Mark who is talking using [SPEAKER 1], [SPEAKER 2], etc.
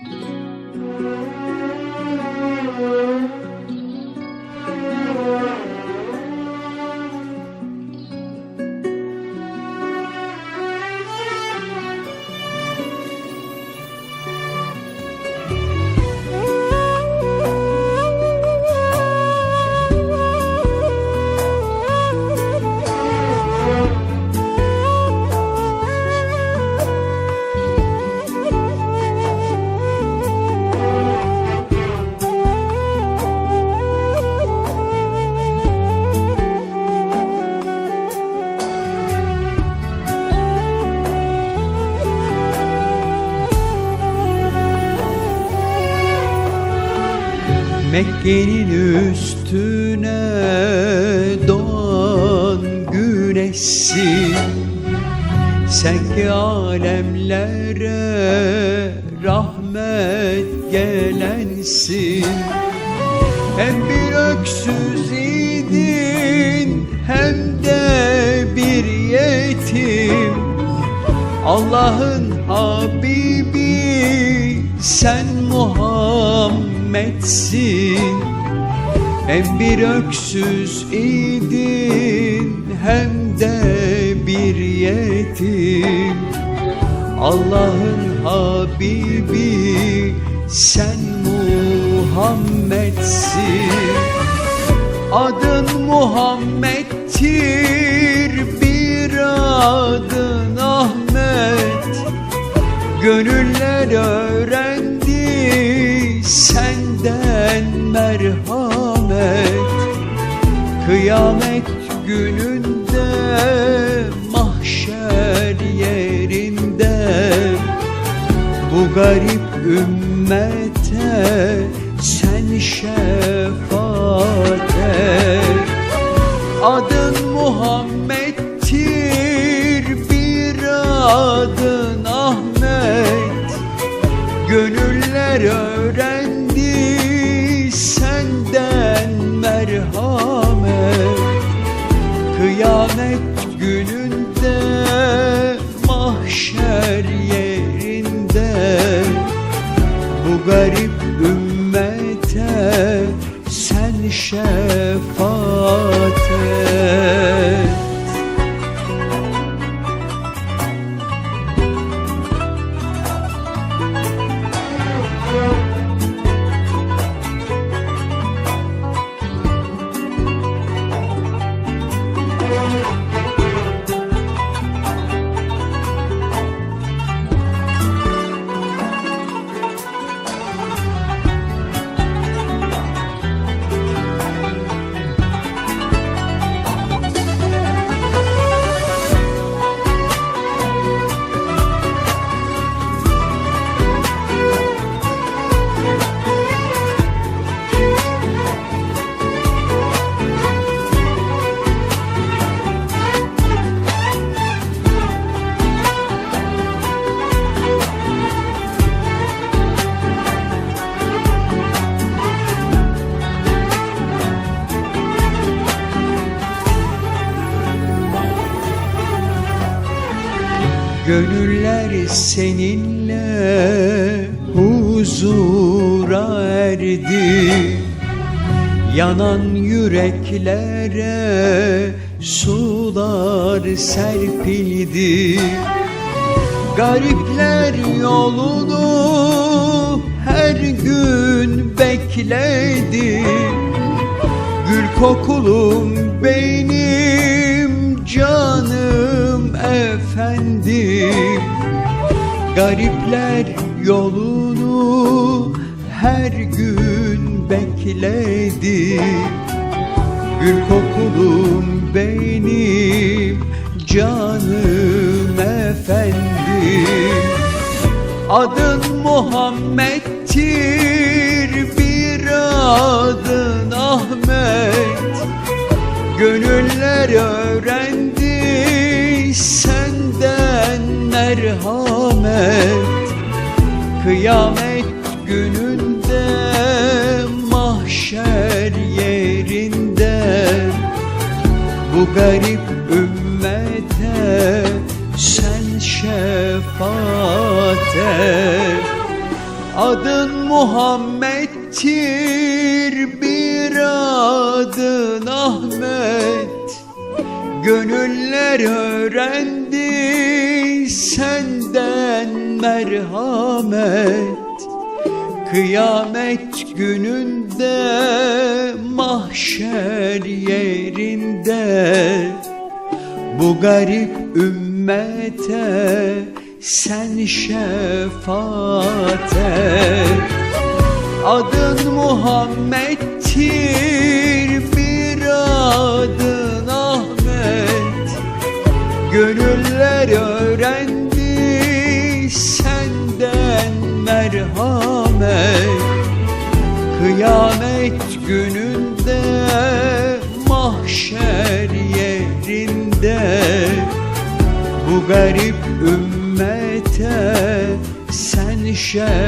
[SPEAKER 1] Thank you. Mekke'nin üstüne doğan güneşsin Sen ki alemlere rahmet gelensin. Hem bir öksüz idin hem de bir yetim. Allah'ın Habibi sen Muhammed'sin Hem bir öksüz idin hem de bir yetim. Allah'ın Habibi sen Muhammed'sin. Adın Muhammed'tir bir adın Ahmet Gönüller öğrendi senden merhamet. Kıyamet gününde mahşer yerinde. Bu garip ümmete sen şefaat et. Adın Muhammed'tir bir adın garip ümmete sen şefaat et Gönüller seninle huzura erdi. Yanan yüreklere sular serpildi. Garipler yolunu her gün bekledi. Gül kokulum benim canım efendim Garipler yolunu her gün bekledi. Gül kokulum benim canım efendim. Adın Muhammed'tir bir adın Ahmet. Gönüller öğrendi senden merhamet Kıyamet gününde mahşer yerinde. Bu garip ümmete sen şefaat et. Adın Muhammed'tir bir adın Ahmet Gönüller öğrendi senden merhamet. Kıyamet gününde mahşer yerinde. Bu garip ümmete sen şefaat et. Adın Muhammed'tir merhamet Kıyamet gününde mahşer yerinde. Bu garip ümmete sen şefaat